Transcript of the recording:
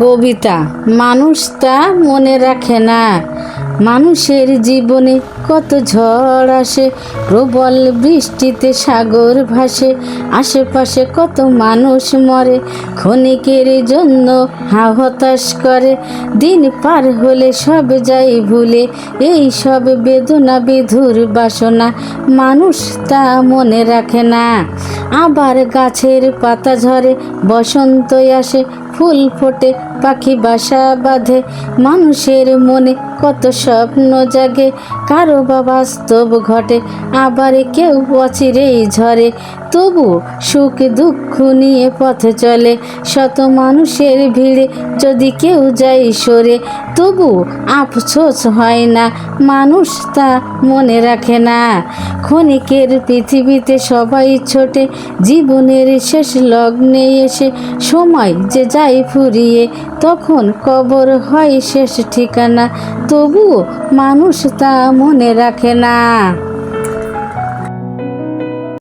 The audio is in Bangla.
কবিতা মানুষ তা মনে রাখে না। মানুষের জীবনে কত ঝড় আসে, প্রবল বৃষ্টিতে সাগর ভাসে, আশেপাশে কত মানুষ মরে, ক্ষণিকের জন্য হা হতাশ করে। দিন পার হলে সব যাই ভুলে, এই সব বেদনা বিধুর বাসনা মানুষ তা মনে রাখে না। আবার গাছের পাতা ঝরে বসন্ত আসে ফুল ফোটে, পাখি বাসা বাঁধে, মানুষের মনে কত স্বপ্ন জাগে। কারও বা বাস্তব ঘটে, আবার কেউ অচিরেই ঝরে। তবু সুখ দুঃখ নিয়ে পথে চলে, শত মানুষের ভিড়ে যদি কেউ যায় সরে, তবু আফসোস হয় না, মানুষ তা মনে রাখে না। ক্ষণিকের পৃথিবীতে সবাই ছোটে, জীবনের শেষ লগ্নে এসে সময় যে যায় ফুরিয়ে, তখন কবর হয় শেষ ঠিকানা তবুও মানুষ তা মনে রাখে না।